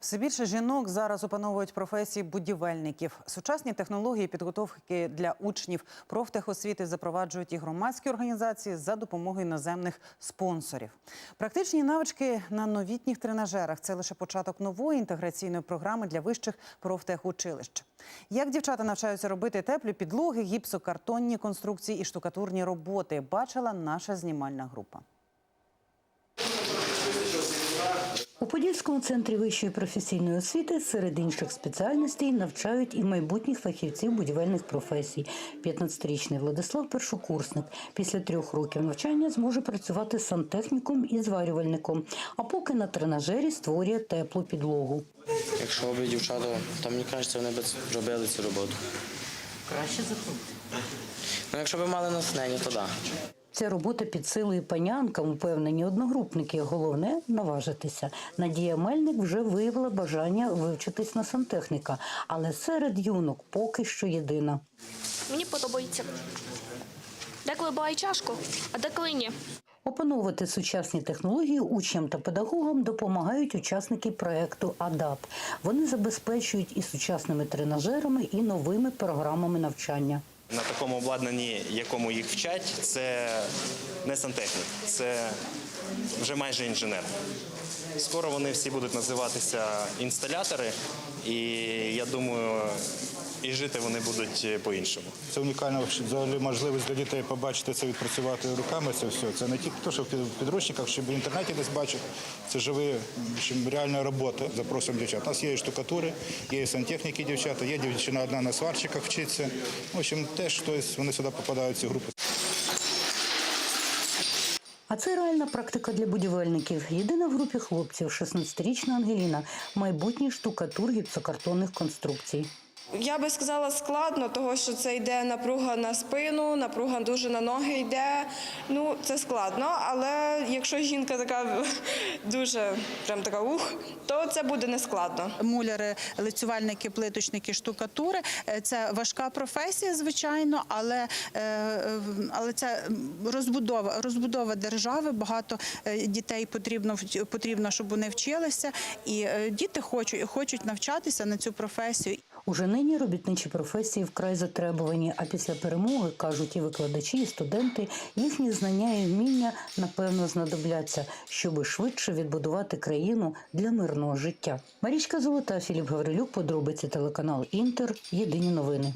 Все більше жінок зараз опановують професії будівельників. Сучасні технології підготовки для учнів профтехосвіти запроваджують і громадські організації за допомогою іноземних спонсорів. Практичні навички на новітніх тренажерах це лише початок нової інтеграційної програми для вищих профтехучилищ. Як дівчата навчаються робити теплі підлоги, гіпсокартонні конструкції і штукатурні роботи, бачила наша знімальна група. У Подільському центрі вищої професійної освіти серед інших спеціальностей навчають і майбутніх фахівців будівельних професій. 15-річний Владислав першокурсник. Після трьох років навчання зможе працювати сантехніком і зварювальником, а поки на тренажері створює теплу підлогу. Якщо б дівчата, то мені кажеться, вони б робили цю роботу. Краще за. Ну, якщо б мали натхнення, то так. Ця робота під силою панянкам, упевнені одногрупники. Головне наважитися. Надія Мельник вже виявила бажання вивчитись на сантехніка, але серед юнок поки що єдина. Мені подобається. Деколи буває тяжко, а деколи ні. Опановувати сучасні технології учням та педагогам допомагають учасники проекту АДАП. Вони забезпечують і сучасними тренажерами, і новими програмами навчання. На такому обладнанні, якому їх вчать, це не сантехнік, це вже майже інженер. Скоро вони всі будуть називатися інсталятори, і я думаю, і жити вони будуть по-іншому. Це унікальна взагалі можливість для дітей побачити це, відпрацювати руками. Це все. Це не тільки те, що в підручниках, чи в інтернеті десь бачать. Це общем, реальна робота. Запросимо дівчат. У нас є і штукатури, є і сантехніки дівчата, є дівчина одна на сварщиках вчиться. В общем, теж тобто, вони сюди попадають ці групи. А це реальна практика для будівельників. Єдина в групі хлопців, 16-річна Ангеліна, майбутній штукатур гіпсокартонних конструкцій. Я би сказала складно, того що це йде напруга на спину, напруга дуже на ноги йде. Ну це складно, але якщо жінка така дуже прям така ух, то це буде не складно. муляри, лицювальники, плиточники, штукатури. Е, Це важка професія, звичайно, але, е, але це розбудова, розбудова держави. Багато е, дітей потрібно потрібно, щоб вони вчилися, і діти хочуть, хочуть навчатися на цю професію. Уже нині робітничі професії вкрай затребувані, а після перемоги, кажуть і викладачі, і студенти, їхні знання і вміння напевно знадобляться, щоби швидше відбудувати країну для мирного життя. Марічка Золота, Філіп Гаврилюк, подробиці телеканал Інтер. Єдині новини.